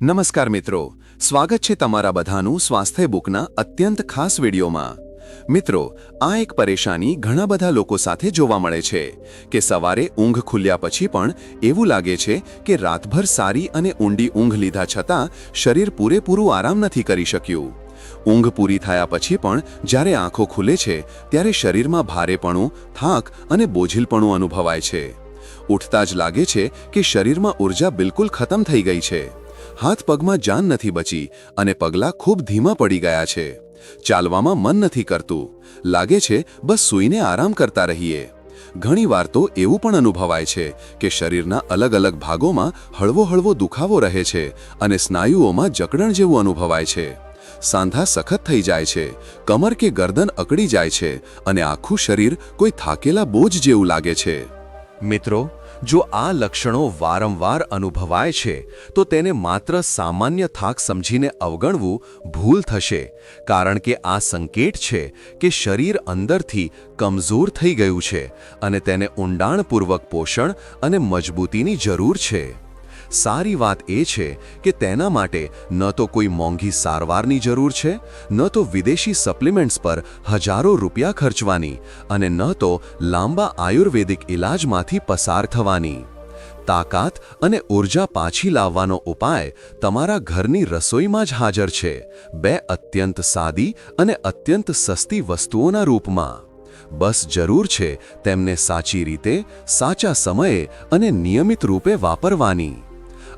નમસ્કાર મિત્રો, સ્વાગત છે તમારા બધાનું સ્વાસ્થ્ય બુકના અત્યંત ખાસ વિડીયોમાં. મિત્રો, આ એક પરેશાની ઘણા બધા લોકો સાથે જોવા મળે છે, કે સવારે ઊંઘ ખુલ્યા પછી પણ એવું લાગે છે કે રાતભર સારી અને ઊંડી ઊંઘ લીધા છતાં શરીર પૂરેપૂરું આરામ નથી કરી શક્યું. ઊંઘ પૂરી થયા પછી પણ જ્યારે આંખો ખુલે છે, ત્યારે શરીરમાં ભારેપણું, થાક અને બોજિલપણું અનુભવાય છે. ઉઠતા જ લાગે છે કે શરીરમાં ઊર્જા બિલકુલ ખતમ થઈ ગઈ છે. હાથ પગમાં જાન નથી બચી અને પગલાં ખૂબ ધીમા પડી ગયા છે. ચાલવામાં મન નથી કરતું. લાગે છે, બસ સૂઈને આરામ કરતા રહીએ. ઘણીવાર તો એવું પણ અનુભવાય છે કે શરીરના અલગ અલગ ભાગોમાં હળવો હળવો દુખાવો રહે છે અને સ્નાયુઓમાં જકડણ જેવું અનુભવાય છે. સાંધા સખત થઈ જાય છે, કમર કે ગરદન અકડી જાય છે અને આખું શરીર કોઈ થાકેલા બોજ જેવું લાગે છે. મિત્રો જો આ લક્ષણો વારંવાર અનુભવાય છે, તો તેને માત્ર સામાન્ય થાક સમજીને અવગણવું ભૂલ થશે, કારણ કે આ સંકેત છે કે શરીર અંદરથી કમજોર થઈ ગયું છે અને તેને ઊંડાણપૂર્વક પોષણ અને મજબૂતીની જરૂર છે. સારી વાત એ છે કે તેના માટે ન તો કોઈ મોંઘી સારવારની જરૂર છે, ન તો વિદેશી સપ્લિમેન્ટ્સ પર હજારો રૂપિયા ખર્ચવાની અને ન તો લાંબા આયુર્વેદિક ઇલાજમાંથી પસાર થવાની. તાકાત અને ઊર્જા પાછી લાવવાનો ઉપાય તમારા ઘરની રસોઈમાં જ હાજર છે, બે અત્યંત સાદી અને અત્યંત સસ્તી વસ્તુઓના રૂપમાં. બસ જરૂર છે તેમને સાચી રીતે, સાચા સમયે અને નિયમિત રૂપે વાપરવાની.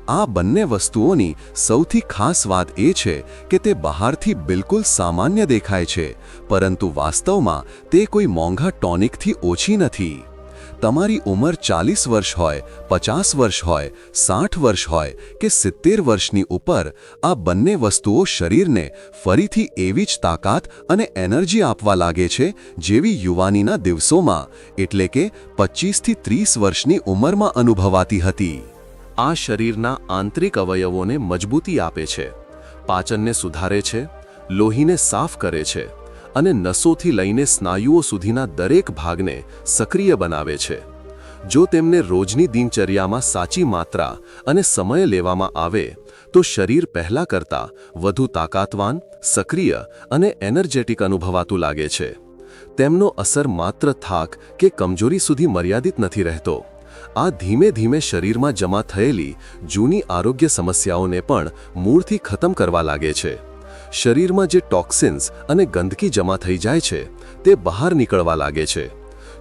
આ બંને વસ્તુઓની સૌથી ખાસ વાત એ છે કે તે બહારથી બિલકુલ સામાન્ય દેખાય છે, પરંતુ વાસ્તવમાં તે કોઈ મોંઘા ટોનિકથી ઓછી નથી. તમારી ઉંમર ચાલીસ વર્ષ હોય, પચાસ વર્ષ હોય, સાઠ વર્ષ હોય કે સિત્તેર વર્ષની ઉપર, આ બંને વસ્તુઓ શરીરને ફરીથી એવી જ તાકાત અને એનર્જી આપવા લાગે છે જેવી યુવાનીના દિવસોમાં, એટલે કે પચીસથી ત્રીસ વર્ષની ઉંમરમાં અનુભવાતી હતી. આ શરીરના આંતરિક અવયવોને મજબૂતી આપે છે. પાચનને સુધારે છે, લોહીને સાફ કરે છે અને નસોથી લઈને સ્નાયુઓ સુધીના દરેક ભાગને સક્રિય બનાવે છે. જો તેમને રોજની દિનચર્યામાં સાચી માત્રા અને સમય લેવામાં આવે, તો શરીર પહેલા કરતાં વધુ તાકાતવાન, સક્રિય અને એનર્જેટિક અનુભવાતું લાગે છે. તેમનો અસર માત્ર થાક કે કમજોરી સુધી મર્યાદિત નથી રહેતો. આ ધીમે ધીમે શરીરમાં જમા થયેલી જૂની આરોગ્ય સમસ્યાઓને પણ મૂળથી ખતમ કરવા લાગે છે. શરીરમાં જે ટોક્સિન્સ અને ગંદકી જમા થઈ જાય છે, તે બહાર નીકળવા લાગે છે.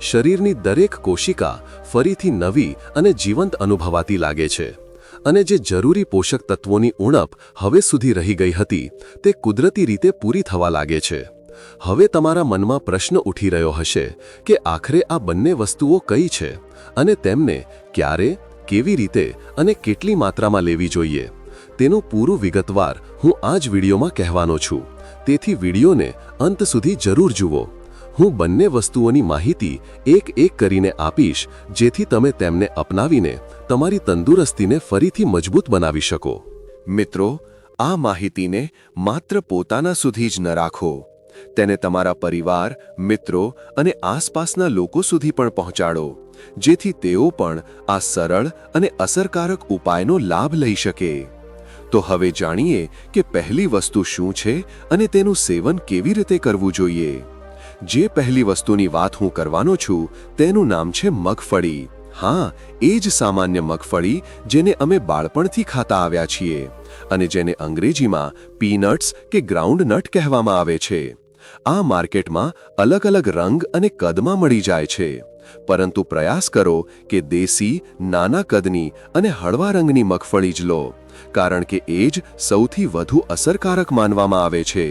શરીરની દરેક કોશિકા ફરીથી નવી અને જીવંત અનુભવાતી લાગે છે અને જે જરૂરી પોષક તત્વોની ઉણપ હવે સુધી રહી ગઈ હતી, તે કુદરતી રીતે પૂરી થવા લાગે છે. હવે તમારા મનમાં પ્રશ્ન ઉઠી રહ્યો હશે કે આખરે આ બંને વસ્તુઓ કઈ છે અને તેમને ક્યારે, કેવી રીતે અને કેટલી માત્રામાં લેવી જોઈએ. તેનું પૂરું વિગતવાર હું આ જ વિડીયોમાં કહેવાનો છું. તેથી વિડીયોને અંત સુધી જરૂર જુઓ. હું બંને વસ્તુઓની માહિતી એક એક કરીને આપીશ, જેથી તમે તેમને અપનાવીને તમારી તંદુરસ્તીને ફરીથી મજબૂત બનાવી શકો. મિત્રો, આ માહિતીને માત્ર પોતાના સુધી જ ન રાખો. તેને તમારા પરિવાર, મિત્રો અને આસપાસના લોકો સુધી પણ પહોંચાડો, જેથી તેઓ પણ આ સરળ અને અસરકારક ઉપાયનો લાભ લઈ શકે. તો હવે જાણીએ કે પહેલી વસ્તુ શું છે અને તેનું સેવન કેવી રીતે કરવું જોઈએ. જે પહેલી વસ્તુની વાત હું કરવાનો છું, તેનું નામ છે મગફળી. હા, એ જ સામાન્ય મગફળી જેને અમે બાળપણથી ખાતા આવ્યા છીએ અને જેને અંગ્રેજીમાં પીનટ્સ કે ગ્રાઉન્ડ નટ કહેવામાં આવે છે. આ માર્કેટમાં અલગ અલગ રંગ અને કદમાં મળી જાય છે. પરંતુ પ્રયાસ કરો કે દેશી, નાના કદની અને હળવા રંગની મગફળી જ લો, કારણ કે એ જ સૌથી વધુ અસરકારક માનવામાં આવે છે.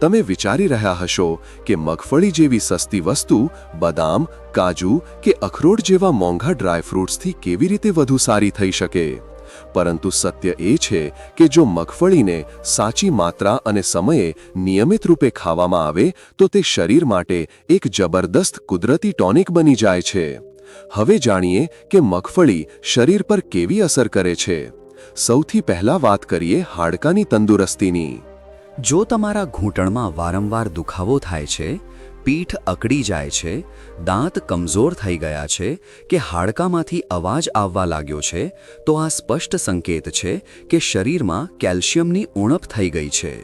તમે વિચારી રહ્યા હશો કે મગફળી જેવી સસ્તી વસ્તુ, બદામ, કાજુ કે અખરોટ જેવા મોંઘા ડ્રાયફ્રૂટ્સથી કેવી રીતે વધુ સારી થઈ શકે? પરંતુ સત્ય એ છે કે જો મગફળીને સાચી માત્રા અને સમયે નિયમિત રૂપે ખાવામાં આવે, તો તે શરીર માટે એક જબરદસ્ત કુદરતી ટોનિક બની જાય છે. હવે જાણીએ કે મગફળી શરીર પર કેવી અસર કરે છે. સૌથી પહેલા વાત કરીએ હાડકાની તંદુરસ્તીની. જો તમારા ઘૂંટણમાં વારંવાર દુખાવો થાય છે પીઠ અકડી જાય છે, દાંત કમજોર થઈ ગયા છે કે હાડકામાંથી અવાજ આવવા લાગ્યો છે, તો આ સ્પષ્ટ સંકેત છે કે શરીરમાં કેલ્શિયમની ઉણપ થઈ ગઈ છે.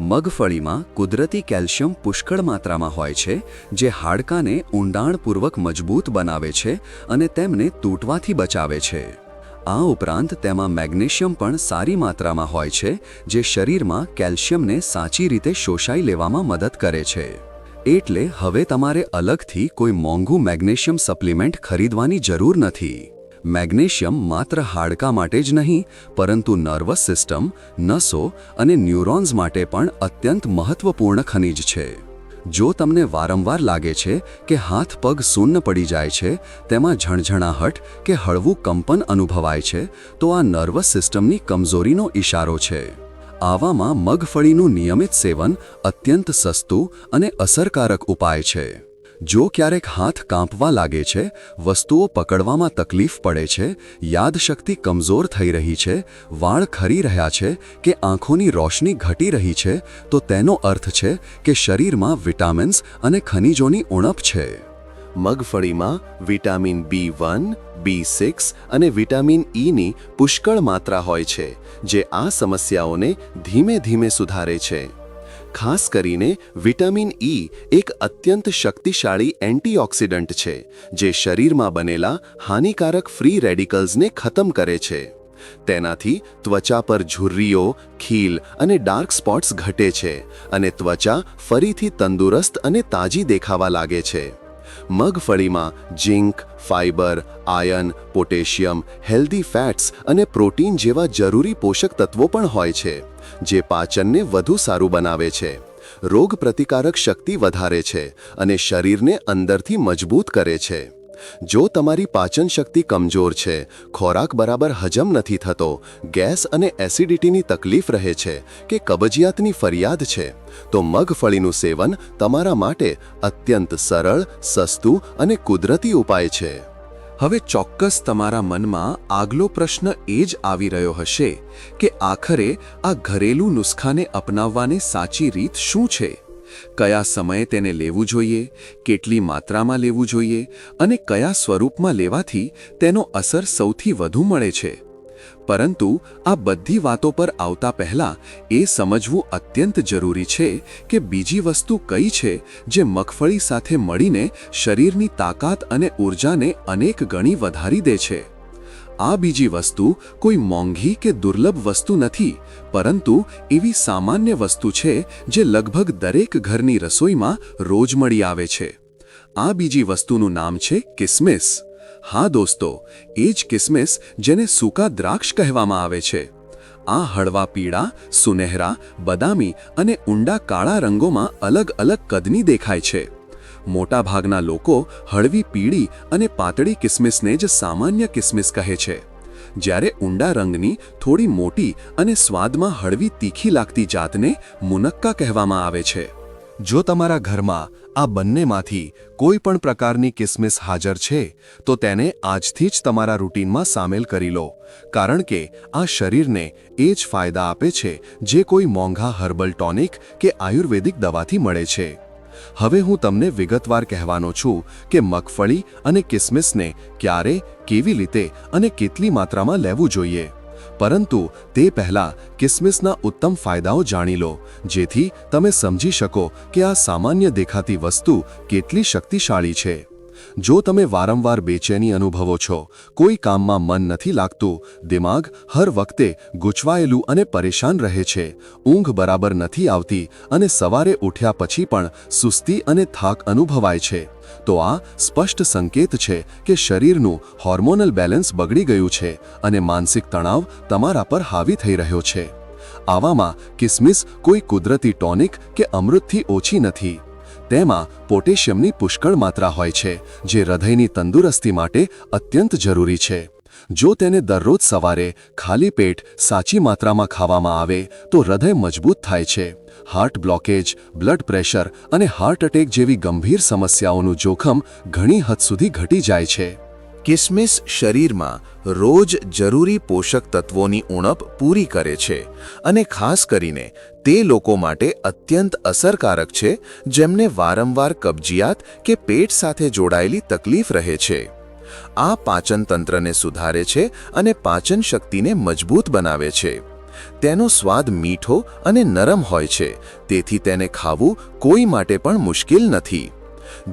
મગફળીમાં કુદરતી કેલ્શિયમ પુષ્કળ માત્રામાં હોય છે, જે હાડકાને ઊંડાણપૂર્વક મજબૂત બનાવે છે અને તેમને તૂટવાથી બચાવે છે. આ ઉપરાંત તેમાં મેગ્નેશિયમ પણ સારી માત્રામાં હોય છે, જે શરીરમાં કેલ્શિયમને સાચી રીતે શોષાઈ લેવામાં મદદ કરે છે. એટલે હવે તમારે અલગથી કોઈ મોંઘું મેગ્નેશિયમ સપ્લિમેન્ટ ખરીદવાની જરૂર નથી. મેગ્નેશિયમ માત્ર હાડકા માટે જ નહીં, પરંતુ નર્વસ સિસ્ટમ, નસો અને ન્યુરોન્સ માટે પણ અત્યંત મહત્વપૂર્ણ ખનિજ છે. જો તમને વારંવાર લાગે છે કે હાથ પગ શૂન્ય પડી જાય છે, તેમાં ઝણઝણાહટ કે હળવું કંપન અનુભવાય છે, તો આ નર્વસ સિસ્ટમની કમજોરીનો ઇશારો છે. આવામાં મગફળીનું નિયમિત સેવન અત્યંત સસ્તું અને અસરકારક ઉપાય છે. જો ક્યારેક હાથ કાંપવા લાગે છે, વસ્તુઓ પકડવામાં તકલીફ પડે છે, યાદશક્તિ કમજોર થઈ રહી છે, વાળ ખરી રહ્યા છે કે આંખોની રોશની ઘટી રહી છે, તો તેનો અર્થ છે કે શરીરમાં વિટામિન્સ અને ખનિજોની ઉણપ છે. મગફળીમાં vitamin B one, B six અને વિટામિન ઈની પુષ્કળ માત્રા હોય છે, જે આ સમસ્યાઓને ધીમે ધીમે સુધારે છે. ખાસ કરીને વિટામિન ઈ એક અત્યંત શક્તિશાળી એન્ટીઓક્સિડન્ટ છે, જે શરીરમાં બનેલા હાનિકારક ફ્રી રેડિકલ્સને ખતમ કરે છે. તેનાથી ત્વચા પર ઝુર્રીઓ, ખીલ અને ડાર્ક સ્પોટ્સ ઘટે છે અને ત્વચા ફરીથી તંદુરસ્ત અને તાજી દેખાવા લાગે છે. મગફળીમાં zinc fibre, iron, potassium, healthy fats અને પ્રોટીન જેવા જરૂરી પોષક તત્વો પણ હોય છે, જે પાચનને વધુ સારું બનાવે છે. રોગ પ્રતિકારક શક્તિ વધારે છે અને શરીરને અંદરથી મજબૂત કરે છે. જો તમારી પાચન શક્તિ કમજોર છે, ખોરાક બરાબર હજમ નથી થતો, ગેસ અને એસિડિટીની તકલીફ રહે છે કે કબજિયાતની ફરિયાદ છે, તો મગફળીનું સેવન તમારા માટે અત્યંત સરળ, સસ્તું અને કુદરતી ઉપાય છે. હવે ચોક્કસ તમારા મનમાં આગલો પ્રશ્ન એ જ આવી રહ્યો હશે કે આખરે આ ઘરેલું નુસ્ખાને અપનાવવાની સાચી રીત શું છે? કયા સમયે તેને લેવું જોઈએ, કેટલી માત્રામાં લેવું જોઈએ અને કયા સ્વરૂપમાં લેવાથી તેનો અસર સૌથી વધુ મળે છે. પરંતુ આ બધી વાતો પર આવતા પહેલા એ સમજવું અત્યંત જરૂરી છે કે બીજી વસ્તુ કઈ છે જે મગફળી સાથે મળીને શરીરની તાકાત અને ઊર્જાને અનેક ગણી વધારી દે છે. આ બીજી વસ્તુ કોઈ મોંઘી કે દુર્લભ વસ્તુ નથી, પરંતુ એવી સામાન્ય વસ્તુ છે જે લગભગ દરેક ઘરની રસોઈમાં રોજ મળી આવે છે. આ બીજી વસ્તુનું નામ છે કિસમિસ. હા દોસ્તો, એ જ કિસમિસ જેને સૂકા દ્રાક્ષ કહેવામાં આવે છે. આ હળવા પીળા, સુનહેરા, બદામી અને ઊંડા કાળા રંગોમાં અલગ અલગ કદની દેખાય છે. મોટાભાગના લોકો હળવી પીળી અને પાતળી કિસમિસને જ સામાન્ય કિસમિસ કહે છે. જ્યારે ઊંડા રંગની, થોડી મોટી અને સ્વાદમાં હળવી તીખી લાગતી જાતને મુનક્કા કહેવામાં આવે છે. જો તમારા ઘરમાં આ બંનેમાંથી કોઈ પણ પ્રકારની કિસમિસ હાજર છે, તો તેને આજથી જ તમારા રૂટીનમાં સામેલ કરી લો, કારણ કે આ શરીરને એ જ ફાયદા આપે છે જે કોઈ મોંઘા હર્બલ ટોનિક કે આયુર્વેદિક દવાથી મળે છે. હવે હું તમને વિગતવાર કહેવાનો છું કે મગફળી અને કિસમિસને ક્યારે, કેવી રીતે અને કેટલી માત્રામાં લેવું જોઈએ. પરંતુ તે પહેલાં કિસમિસના ઉત્તમ ફાયદાઓ જાણી લો, જેથી તમે સમજી શકો કે આ સામાન્ય દેખાતી વસ્તુ કેટલી શક્તિશાળી છે. જો તમે વારંવાર બેચેની અનુભવો છો, કોઈ કામમાં મન નથી લાગતું, દિમાગ હર વખતે ગૂંચવાયેલું અને પરેશાન રહે છે, ઊંઘ બરાબર નથી આવતી અને સવારે ઉઠ્યા પછી પણ સુસ્તી અને થાક અનુભવાય છે, તો આ સ્પષ્ટ સંકેત છે કે શરીરનું હોર્મોનલ બેલેન્સ બગડી ગયું છે અને માનસિક તણાવ તમારા પર હાવી થઈ રહ્યો છે. આવામાં કિસમિસ કોઈ કુદરતી ટોનિક કે અમૃતથી ઓછી નથી. તેમાં પોટેશિયમની પુષ્કળ માત્રા હોય છે, જે હૃદયની તંદુરસ્તી માટે અત્યંત જરૂરી છે. જો તેને દરરોજ સવારે ખાલી પેટ સાચી માત્રામાં ખાવામાં આવે, તો હૃદય મજબૂત થાય છે. હાર્ટ બ્લોકેજ, બ્લડ પ્રેશર અને હાર્ટ એટેક જેવી ગંભીર સમસ્યાઓનું જોખમ ઘણી હદ સુધી ઘટી જાય છે. કિસમિસ શરીરમાં રોજ જરૂરી પોષક તત્વોની ઉણપ પૂરી કરે છે અને ખાસ કરીને તે લોકો માટે અત્યંત અસરકારક છે, જેમને વારંવાર કબજિયાત કે પેટ સાથે જોડાયેલી તકલીફ રહે છે. આ પાચન તંત્રને સુધારે છે અને પાચન શક્તિને મજબૂત બનાવે છે. તેનો સ્વાદ મીઠો અને નરમ હોય છે, તેથી તેને ખાવું કોઈ માટે પણ મુશ્કેલ નથી.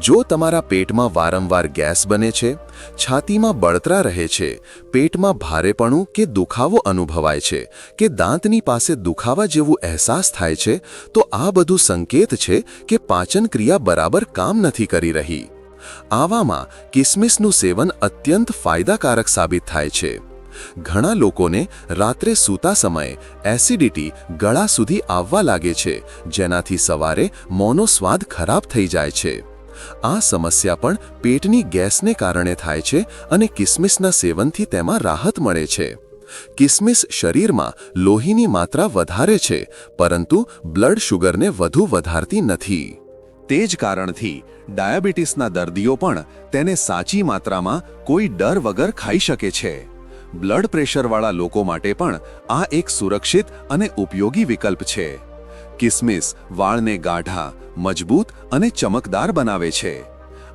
જો તમારા પેટમાં વારંવાર ગેસ બને છે, છાતીમાં બળતરા રહે છે, પેટમાં ભારેપણું કે દુખાવો અનુભવાય છે, કે દાંતની પાસે દુખાવા જેવું અહેસાસ થાય છે, તો આ બધું સંકેત છે કે પાચન ક્રિયા બરાબર કામ નથી કરી રહી. આવામાં કિસમિસનું સેવન અત્યંત ફાયદાકારક સાબિત થાય છે. ઘણા લોકોને રાત્રે સૂતા સમયે એસિડિટી ગળા સુધી આવવા લાગે છે, જેનાથી સવારે મોનો સ્વાદ ખરાબ થઈ જાય છે. આ સમસ્યા પણ પેટની ગેસને કારણે થાય છે અને કિસમિસના સેવનથી તેમાં રાહત મળે છે. કિસમિસ શરીરમાં લોહીની માત્રા વધારે છે, પરંતુ બ્લડ શુગરને વધુ વધારતી નથી. તે જ કારણથી ડાયાબિટીસના દર્દીઓ પણ તેને સાચી માત્રામાં કોઈ ડર વગર ખાઈ શકે છે. બ્લડ પ્રેશરવાળા લોકો માટે પણ આ એક સુરક્ષિત અને ઉપયોગી વિકલ્પ છે. કિસમિસ, વાળને ગાઢા, મજબૂત અને ચમકદાર બનાવે છે.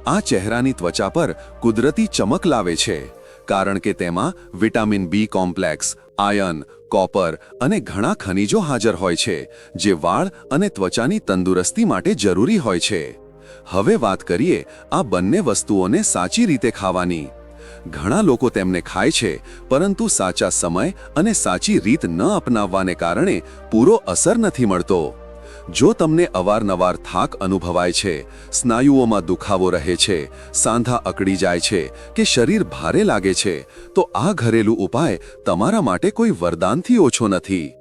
આ ચહેરાની ત્વચા પર કુદરતી ચમક લાવે છે, કારણ કે તેમાં vitamin B complex iron copper અને ઘણા ખનિજો હાજર હોય છે, જે વાળ અને ત્વચાની તંદુરસ્તી માટે જરૂરી હોય છે. હવે વાત કરીએ આ બંને વસ્તુઓને સાચી રીતે ખાવાની. ઘણા લોકો તેમને ખાય છે, પરંતુ સાચા સમય અને સાચી રીત ન અપનાવવાને કારણે પૂરો અસર નથી મળતો. જો તમને અવારનવાર થાક અનુભવાય છે, સ્નાયુઓમાં દુખાવો રહે છે, સાંધા અકડી જાય છે કે શરીર ભારે લાગે છે, તો આ ઘરેલું ઉપાય તમારા માટે કોઈ વરદાનથી ઓછો નથી.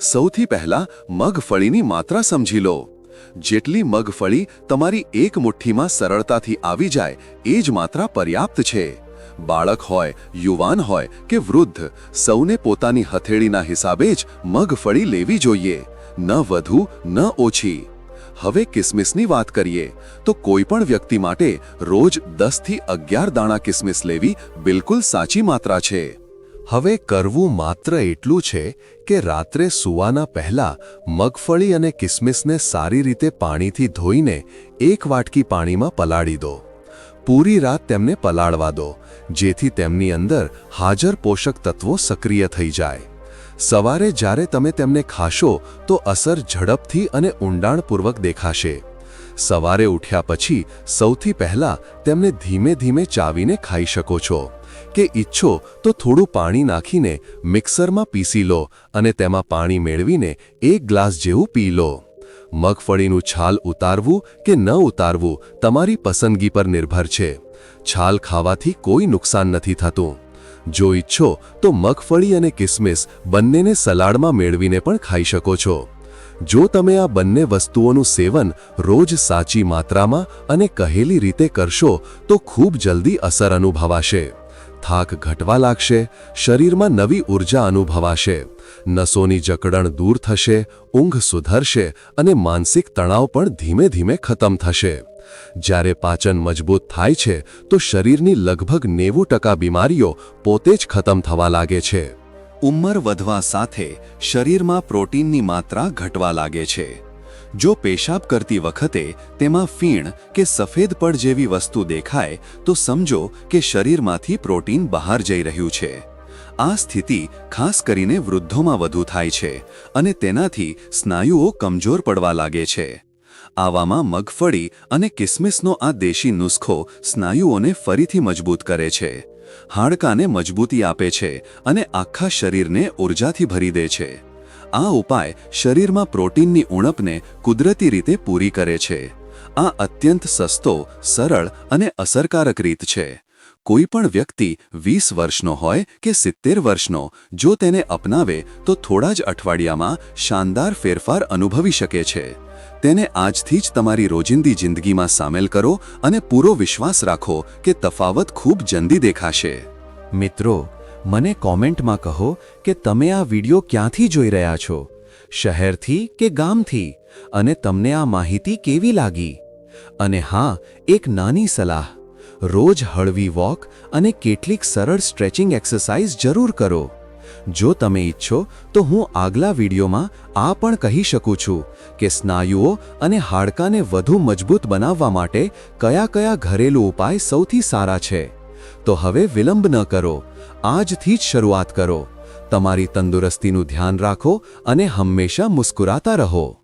સૌથી પહેલા મગફળીની માત્રા સમજી લો. જેટલી મગફળી તમારી એક મુઠ્ઠીમાં સરળતાથી આવી જાય, એ જ માત્રા પર્યાપ્ત છે. બાળક હોય, યુવાન હોય કે વૃદ્ધ, સૌને પોતાની હથેળીના હિસાબે જ મગફળી લેવી જોઈએ. ન વધુ, ન ઓછી. હવે કિસમિસની વાત કરીએ, તો કોઈ પણ વ્યક્તિ માટે રોજ દસથી અગિયાર દાણા કિસમિસ લેવી બિલકુલ સાચી માત્રા છે. હવે કરવું માત્ર એટલું છે કે રાત્રે સૂવાના પહેલા મગફળી અને કિસમિસને સારી રીતે પાણીથી ધોઈને એક વાટકી પાણીમાં પલાળી દો. પૂરી રાત તેમને પલાળવા દો, જેથી તેમની અંદર હાજર પોષક તત્વો સક્રિય થઈ જાય. સવારે જ્યારે તમે તેમને ખાશો, તો અસર ઝડપથી અને ઊંડાણપૂર્વક દેખાશે. સવારે ઉઠ્યા પછી સૌથી પહેલા તેમને ધીમે ધીમે ચાવીને ખાઈ શકો છો. કે ઈચ્છો, તો થોડું પાણી નાખીને મિક્સરમાં પીસી લો અને તેમાં પાણી મેળવીને એક ગ્લાસ જેવું પી લો. મગફળીનું છાલ ઉતારવું કે ન ઉતારવું તમારી પસંદગી પર નિર્ભર છે. છાલ ખાવાથી કોઈ નુકસાન નથી થતું. જો ઈચ્છો તો મગફળી અને કિસમિસ બંનેને સલાડમાં મેળવીને પણ ખાઈ શકો છો. જો તમે આ બંને વસ્તુઓનું સેવન રોજ સાચી માત્રામાં અને કહેલી રીતે કરશો તો ખૂબ જલ્દી અસર અનુભવાશે. થાક ઘટવા લાગશે, શરીરમાં નવી ઊર્જા અનુભવાશે. નસોની જકડણ દૂર થશે, ઊંઘ સુધરશે અને માનસિક તણાવ પણ ધીમે ધીમે ખતમ થશે. જ્યારે પાચન મજબૂત થાય છે, તો શરીરની લગભગ નેવું ટકા બીમારીઓ પોતે જ ખતમ થવા લાગે છે. ઉંમર વધવા સાથે શરીરમાં પ્રોટીનની માત્રા ઘટવા લાગે છે. જો પેશાબ કરતી વખતે તેમાં ફીણ કે સફેદ પડ જેવી વસ્તુ દેખાય, તો સમજો કે શરીરમાંથી પ્રોટીન બહાર જઈ રહ્યું છે. આ સ્થિતિ ખાસ કરીને વૃદ્ધોમાં વધુ થાય છે અને તેનાથી સ્નાયુઓ કમજોર પડવા લાગે છે. આવામાં મગફળી અને કિસમિસનો આ દેશી નુસ્ખો સ્નાયુઓને ફરીથી મજબૂત કરે છે. હાડકાને મજબૂતી આપે છે અને આખા શરીરને ઊર્જાથી ભરી દે છે. આ ઉપાય શરીરમાં પ્રોટીનની ઉણપને કુદરતી રીતે પૂરી કરે છે. આ અત્યંત સસ્તો, સરળ અને અસરકારક રીત છે. કોઈ પણ વ્યક્તિ વીસ વર્ષનો હોય કે સિત્તેર વર્ષનો, જો તેને અપનાવે, તો થોડા જ અઠવાડિયામાં શાનદાર ફેરફાર અનુભવી શકે છે. તેને આજથી જ તમારી રોજિંદી જિંદગીમાં સામેલ કરો અને પૂરો વિશ્વાસ રાખો કે તફાવત ખૂબ જલ્દી દેખાશે. મિત્રો મને કોમેન્ટમાં કહો કે તમે આ વિડિયો ક્યાંથી જોઈ રહ્યા છો? શહેરથી કે ગામથી? અને તમને આ માહિતી કેવી લાગી? અને હા, એક નાની સલાહ. રોજ હળવી વોક અને કેટલીક સરળ સ્ટ્રેચિંગ એક્સરસાઇઝ જરૂર કરો. જો તમે ઈચ્છો તો હું આગલા વિડીયોમાં આ પણ કહી શકું છું કે સ્નાયુઓ અને હાડકાને વધુ મજબૂત બનાવવા માટે કયા કયા ઘરેલું ઉપાય સૌથી સારા છે. તો હવે વિલંબ ન કરો. આજથી જ શરૂઆત કરો. તમારી તંદુરસ્તીનું ધ્યાન રાખો અને હંમેશા મુસ્કુરાતા રહો.